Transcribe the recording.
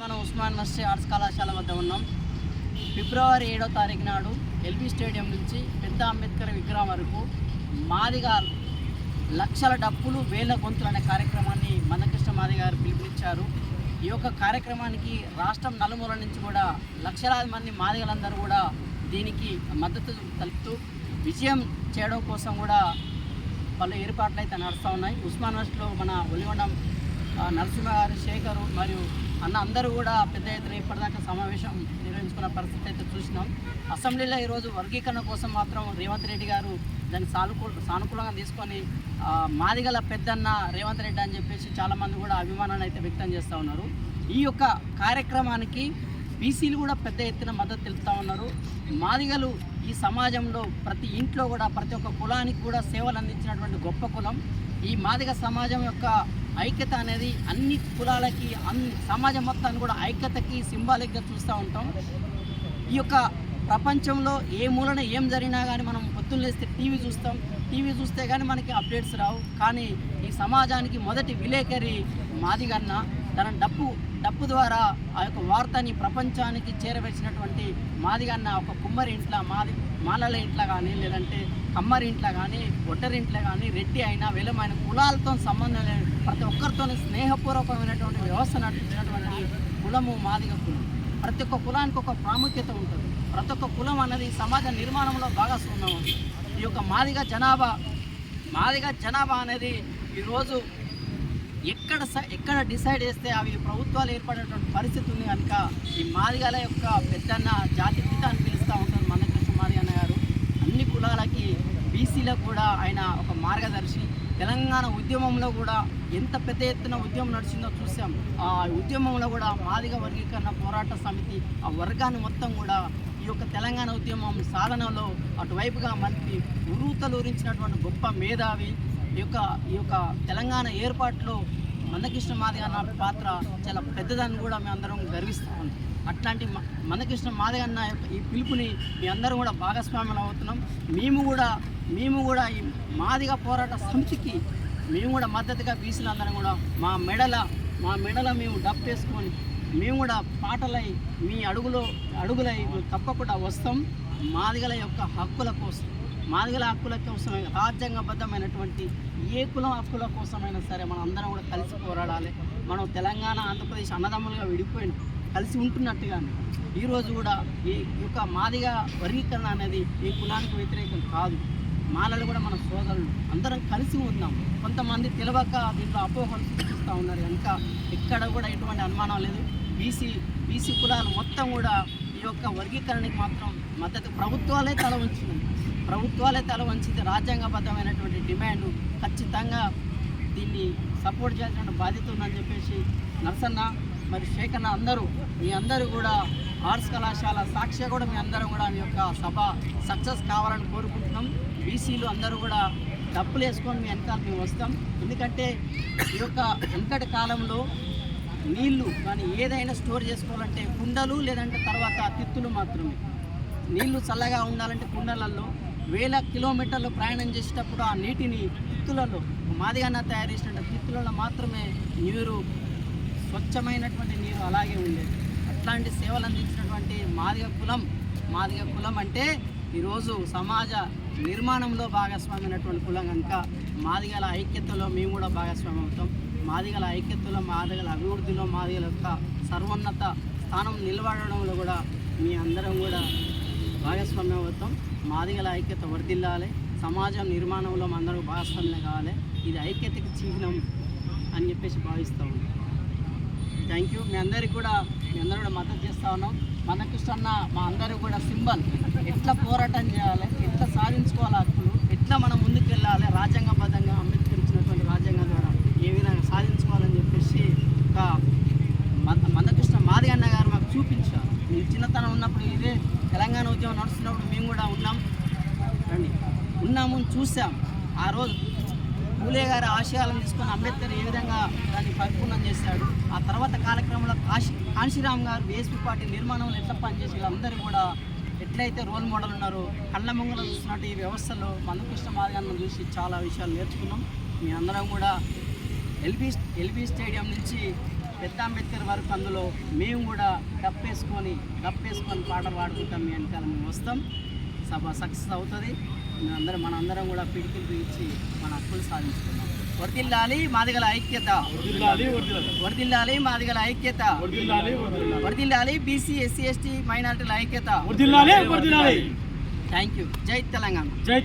మనం Osman university arts కళాశాల వద్ద ఉన్నాం. ఫిబ్రవరి ఏడో తారీఖు నాడు ఎల్బీ స్టేడియం నుంచి పెద్ద అంబేద్కర్ విగ్రహం వరకు మాదిగా లక్షల డప్పులు వేల గొంతులు అనే కార్యక్రమాన్ని మందకృష్ణ మాది గారు పిలుపునిచ్చారు. ఈ యొక్క కార్యక్రమానికి రాష్ట్రం నలుమూల నుంచి కూడా లక్షలాది మంది మాదిగలందరూ కూడా దీనికి మద్దతు తెలుపుతూ విజయం చేయడం కోసం కూడా పలు ఏర్పాట్లు అయితే నడుస్తూ ఉన్నాయి. ఉస్మాన్ యూనివర్సిటీలో మన ఒలిగొండం నరసింహ గారు శేఖరు మరియు అన్న అందరూ కూడా పెద్ద ఎత్తున ఇప్పటిదాకా సమావేశం నిర్వహించుకున్న పరిస్థితి అయితే చూసినాం. అసెంబ్లీలో ఈరోజు వర్గీకరణ కోసం మాత్రం రేవంత్ రెడ్డి గారు దాన్ని సానుకూల సానుకూలంగా తీసుకొని మాదిగల పెద్దన్న రేవంత్ రెడ్డి అని చెప్పేసి చాలామంది కూడా అభిమానాన్ని అయితే వ్యక్తం చేస్తూ ఉన్నారు. ఈ యొక్క కార్యక్రమానికి బీసీలు కూడా పెద్ద ఎత్తున మద్దతు తెలుపుతూ ఉన్నారు. మాదిగలు ఈ సమాజంలో ప్రతి ఇంట్లో కూడా ప్రతి ఒక్క కులానికి కూడా సేవలు అందించినటువంటి గొప్ప కులం. ఈ మాదిగ సమాజం యొక్క ఐక్యత అనేది అన్ని కులాలకి అన్ని సమాజం మొత్తాన్ని కూడా ఐక్యతకి సింబాలిక్గా చూస్తూ ఉంటాం. ఈ యొక్క ప్రపంచంలో ఏ మూలన ఏం జరిగినా కానీ మనం పొత్తులు లేస్తే టీవీ చూస్తాం. టీవీ చూస్తే కానీ మనకి అప్డేట్స్ రావు. కానీ ఈ సమాజానికి మొదటి విలేకరి మాదిగన్న. తన డప్పు డప్పు ద్వారా ఆ యొక్క వార్తని ప్రపంచానికి చేరవేసినటువంటి మాదిగన్న ఒక కుమ్మరి ఇంట్లో మాది మాలల ఇంట్లో కానీ లేదంటే కమ్మరి ఇంట్లో కానీ ఒడ్డరి ఇంట్లో కానీ రెడ్డి అయినా వెలమైన కులాలతో సంబంధం లేని ప్రతి ఒక్కరితో స్నేహపూర్వకమైనటువంటి వ్యవస్థ నడిపించినటువంటి కులము మాదిగ కులం. ప్రతి ఒక్క కులానికి ఒక ప్రాముఖ్యత ఉంటుంది. ప్రతి ఒక్క కులం అనేది సమాజ నిర్మాణంలో భాగస్వామ్యం ఉంది ఈ యొక్క మాదిగ జనాభా మాదిగ జనాభా అనేది ఈరోజు ఎక్కడ ఎక్కడ డిసైడ్ చేస్తే అవి ప్రభుత్వాలు ఏర్పడేటువంటి పరిస్థితి ఉంది కనుక ఈ మాదిగల యొక్క పెద్దన్న జాతి పిత అని పిలుస్తూ ఉంటారు మందకృష్ణ మాదిగన్న గారు. అన్ని కులాలకి బీసీలకు కూడా ఆయన ఒక మార్గదర్శి. తెలంగాణ ఉద్యమంలో కూడా ఎంత పెద్ద ఎత్తున ఉద్యమం నడిచిందో చూసాం. ఆ ఉద్యమంలో కూడా మాదిగ వర్గీకరణ పోరాట సమితి ఆ వర్గాన్ని మొత్తం కూడా ఈ యొక్క తెలంగాణ ఉద్యమం సాధనలో అటువైపుగా మనకి ఉరూతలూరించినటువంటి గొప్ప మేధావి ఈ యొక్క ఈ యొక్క తెలంగాణ ఏర్పాటులో మందకృష్ణ మాదిగ అన్న పాత్ర చాలా పెద్దదని కూడా మేము అందరం గర్విస్తాం అట్లాంటి మందకృష్ణ మాదిగ అన్న యొక్క ఈ పిలుపుని మీ అందరం కూడా భాగస్వామ్యం అవుతున్నాం. మేము కూడా మేము కూడా ఈ మాదిగ పోరాట సమితికి మేము కూడా మద్దతుగా బీసీలందరం కూడా మా మెడల మా మెడల మేము డప్పేసుకొని మేము కూడా పాటలై మీ అడుగులో అడుగులై తప్పకుండా వస్తాం. మాదిగల యొక్క హక్కుల కోసం మాదిగల హక్కుల కోసమే రాజ్యాంగబద్ధమైనటువంటి ఏ కులం హక్కుల కోసమైనా సరే మనం అందరం కూడా కలిసి పోరాడాలి. మనం తెలంగాణ ఆంధ్రప్రదేశ్ అన్నదమ్ములుగా విడిపోయి కలిసి ఉంటున్నట్టుగానే ఈరోజు కూడా ఈ యొక్క మాదిగ వర్గీకరణ అనేది ఈ కులానికి వ్యతిరేకం కాదు. మాలలు కూడా మన సోదరులు. అందరం కలిసి ఉందాం. కొంతమంది తెలియక దీంట్లో అపోహలు సృష్టిస్తూ ఉన్నారు కనుక ఎక్కడ కూడా ఎటువంటి అనుమానం లేదు. బీసీ బీసీ కులాలు మొత్తం కూడా ఈ యొక్క వర్గీకరణకి మాత్రం మద్దతు ప్రభుత్వాలే తల ఉంచినాయి ప్రభుత్వాలే తల వంచితే రాజ్యాంగబద్ధమైనటువంటి డిమాండ్ ఖచ్చితంగా దీన్ని సపోర్ట్ చేయాల్సిన బాధ్యత ఉందని చెప్పేసి నరసన్న మరి శేఖన్న అందరూ మీ అందరూ కూడా ఆర్ట్స్ కళాశాల సాక్షి కూడా మీ అందరం కూడా మీ యొక్క సభ సక్సెస్ కావాలని కోరుకుంటున్నాం. బీసీలు అందరూ కూడా డబ్బులు వేసుకొని మీ వెనకాల మేము వస్తాం. ఎందుకంటే ఈ యొక్క వెనకటి కాలంలో నీళ్ళు కానీ ఏదైనా స్టోర్ చేసుకోవాలంటే కుండలు లేదంటే తర్వాత తిత్తులు మాత్రమే. నీళ్ళు చల్లగా ఉండాలంటే కుండలల్లో వేల కిలోమీటర్లు ప్రయాణం చేసేటప్పుడు ఆ నీటిని తిత్తులలో మాదిగాన తయారు చేసిన తిత్తులలో మాత్రమే నీరు స్వచ్ఛమైనటువంటి నీరు అలాగే ఉండేది. అట్లాంటి సేవలు అందించినటువంటి మాదిగ కులం మాదిగ కులం అంటే ఈరోజు సమాజ నిర్మాణంలో భాగస్వామైనటువంటి కులం కనుక మాదిగల ఐక్యతలో మేము కూడా భాగస్వామ్యం అవుతాం. మాదిగల ఐక్యతలో మాదిగల అభివృద్ధిలో మాదిగల యొక్క సర్వోన్నత స్థానం నిలబడడంలో కూడా మీ అందరం కూడా భాగస్వామ్య అవుతాం మాదిగల ఐక్యత వర్ధిల్లాలి సమాజం నిర్మాణంలో అందరూ భాగస్వామ్యం కావాలి ఇది ఐక్యతకి చిహ్నం అని చెప్పేసి భావిస్తాం థ్యాంక్ యూ మీ అందరికి కూడా మీ అందరూ కూడా మద్దతు చేస్తా ఉన్నాం. మనకృష్ణ మా అందరూ కూడా సింబల్. ఎట్లా పోరాటం చేయాలి ఎట్లా సాధించుకోవాలి హక్కులు ఎట్లా మనం ముందుకు వెళ్ళాలి రాజ్యాంగబద్ధంగా అంబేద్కర్ ఇచ్చినటువంటి రాజ్యాంగం ద్వారా ఏ విధంగా సాధించుకోవాలని చెప్పేసి ఒక మన మందకృష్ణ మాది అన్న గారు మాకు చూపించారు మేము చిన్నతనం ఉన్నప్పుడు ఇదే తెలంగాణ ఉద్యమం నడుస్తున్నప్పుడు మేము కూడా ఉన్నాం. రండి. ఉన్నాము చూసాం. ఆ రోజు పూలే గారి ఆశయాలను తీసుకొని అంబేద్కర్ ఏ విధంగా దాన్ని పరిపూర్ణం చేశాడు ఆ తర్వాత కాలక్రమంలో కాశీ కాంశీరామ్ గారు బీఎస్పీ పార్టీ నిర్మాణంలో ఎట్లా పనిచేసి వీళ్ళందరూ కూడా ఎట్లయితే రోల్ మోడల్ ఉన్నారో కళ్ళ ముంగల చూస్తున్నట్టు ఈ వ్యవస్థలో మందకృష్ణ మార్గాన్ని చూసి చాలా విషయాలు నేర్చుకున్నాం. మీ అందరం కూడా ఎల్బీ ఎల్బీ స్టేడియం నుంచి పెద్ద అంబేద్కర్ వరకు అందులో మేము కూడా డప్పేసుకొని డప్పేసుకొని పాటలు పాడుకుంటాం మీ వెనకాల మేము వస్తాం. సభ సక్సెస్ అవుతుంది. అందరం మనందరం కూడా పిడికిలు ఇచ్చి మన హక్కులు సాధించుకున్నాం వర్దిల్లాలి మాదిగల ఐక్యత. వర్దిల్లాలి మాదిగల ఐక్యత. వర్దిల్లాలి బీసీ ఎస్సీ ఎస్టీ మైనార్టీల ఐక్యత. థ్యాంక్ యూ జై తెలంగాణ. జై